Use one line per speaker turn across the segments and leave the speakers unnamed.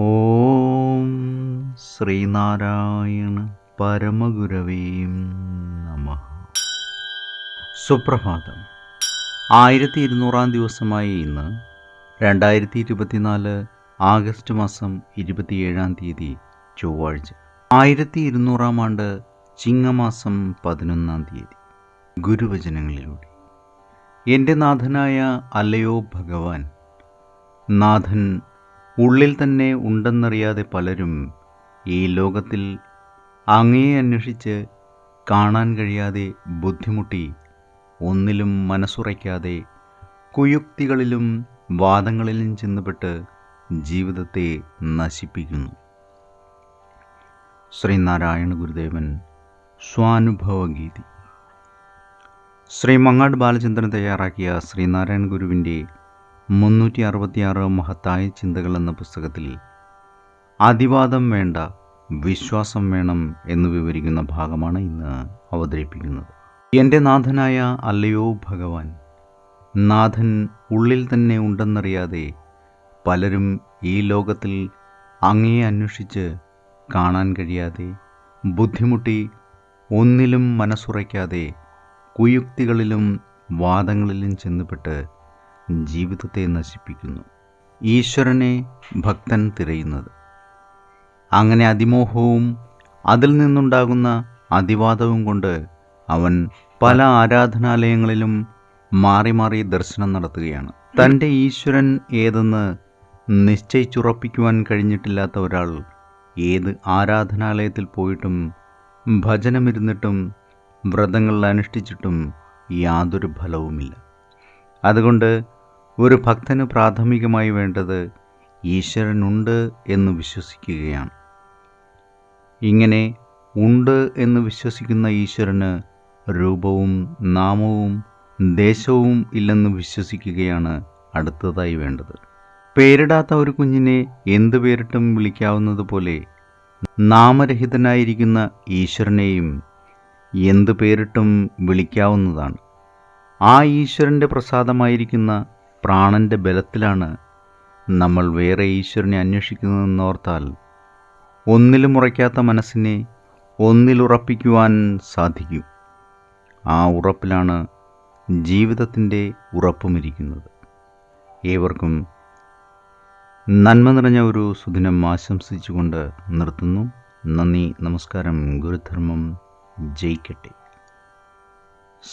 ഓം ശ്രീനാരായണ പരമഗുരവീം നമ. സുപ്രഭാതം. ആയിരത്തി ഇരുന്നൂറാം ദിവസമായി ഇന്ന് രണ്ടായിരത്തി ഇരുപത്തിനാല് ആഗസ്റ്റ് മാസം ഇരുപത്തിയേഴാം തീയതി ചൊവ്വാഴ്ച. ആയിരത്തി ഇരുന്നൂറാം ആണ്ട് ചിങ്ങമാസം പതിനൊന്നാം തീയതി. ഗുരുവചനങ്ങളിലൂടെ. എന്റെ നാഥനായ അല്ലയോ ഭഗവാൻ നാഥൻ ഉള്ളിൽ തന്നെ ഉണ്ടെന്നറിയാതെ പലരും ഈ ലോകത്തിൽ അങ്ങയെ അന്വേഷിച്ച് കാണാൻ കഴിയാതെ ബുദ്ധിമുട്ടി ഒന്നിലും മനസ്സുറയ്ക്കാതെ കുയുക്തികളിലും വാദങ്ങളിലും ചെന്നപ്പെട്ട് ജീവിതത്തെ നശിപ്പിക്കുന്നു. ശ്രീനാരായണ ഗുരുദേവൻ സ്വാനുഭവഗീതി. ശ്രീ മങ്ങാട് ബാലചന്ദ്രൻ തയ്യാറാക്കിയ ശ്രീനാരായണ ഗുരുവിന്റെ മുന്നൂറ്റി അറുപത്തിയാറ് മഹത്തായ ചിന്തകൾ എന്ന പുസ്തകത്തിൽ അതിവാദം വേണ്ട വിശ്വാസം വേണം എന്ന് വിവരിക്കുന്ന ഭാഗമാണ് ഇന്ന് അവതരിപ്പിക്കുന്നത്. എന്റെ നാഥനായ അല്ലയോ ഭഗവാൻ നാഥൻ ഉള്ളിൽ തന്നെ ഉണ്ടെന്നറിയാതെ പലരും ഈ ലോകത്തിൽ അങ്ങയെ അന്വേഷിച്ച് കാണാൻ കഴിയാതെ ബുദ്ധിമുട്ടി ഒന്നിലും മനസ്സുറയ്ക്കാതെ കുയുക്തികളിലും വാദങ്ങളിലും ചെന്നുപെട്ട് ജീവിതത്തെ നശിപ്പിക്കുന്നു. ഈശ്വരനെ ഭക്തൻ തിരയുന്നത്. അങ്ങനെ അതിമോഹവും അതിൽ നിന്നുണ്ടാകുന്ന അതിവാദവും കൊണ്ട് അവൻ പല ആരാധനാലയങ്ങളിലും മാറി മാറി ദർശനം നടത്തുകയാണ്. തന്റെ ഈശ്വരൻ ഏതെന്ന് നിശ്ചയിച്ചുറപ്പിക്കുവാൻ കഴിഞ്ഞിട്ടില്ലാത്ത ഒരാൾ ഏത് ആരാധനാലയത്തിൽ പോയിട്ടും ഭജനമിരുന്നിട്ടും വ്രതങ്ങൾ അനുഷ്ഠിച്ചിട്ടും യാതൊരു ഫലവുമില്ല. അതുകൊണ്ട് ഒരു ഭക്തന് പ്രാഥമികമായി വേണ്ടത് ഈശ്വരനുണ്ട് എന്ന് വിശ്വസിക്കുകയാണ്. ഇങ്ങനെ ഉണ്ട് എന്ന് വിശ്വസിക്കുന്ന ഈശ്വരന് രൂപവും നാമവും ദേശവും ഇല്ലെന്ന് വിശ്വസിക്കുകയാണ് അടുത്തതായി വേണ്ടത്. പേരിടാത്ത ഒരു കുഞ്ഞിനെ എന്ത് പേരിട്ടും വിളിക്കാവുന്നത് പോലെ നാമരഹിതനായിരിക്കുന്ന ഈശ്വരനെയും എന്ത് പേരിട്ടും വിളിക്കാവുന്നതാണ്. ആ ഈശ്വരന്റെ പ്രസാദമായിരിക്കുന്ന പ്രാണന്റെ ബലത്തിലാണ് നമ്മൾ വേറെ ഈശ്വരനെ അന്വേഷിക്കുന്നതെന്നോർത്താൽ ഒന്നിലും ഉറയ്ക്കാത്ത മനസ്സിനെ ഒന്നിലുറപ്പിക്കുവാൻ സാധിക്കും. ആ ഉറപ്പിലാണ് ജീവിതത്തിന്റെ ഉറപ്പുമിരിക്കുന്നത്. ഏവർക്കും നന്മ നിറഞ്ഞ ഒരു സുദിനം ആശംസിച്ചുകൊണ്ട് നിർത്തുന്നു. നന്ദി നമസ്കാരം. ഗുരുധർമ്മം ജയിക്കട്ടെ.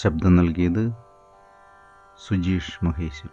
ശബ്ദം നൽകിയത് സുജീഷ് മഹേശ്വരി.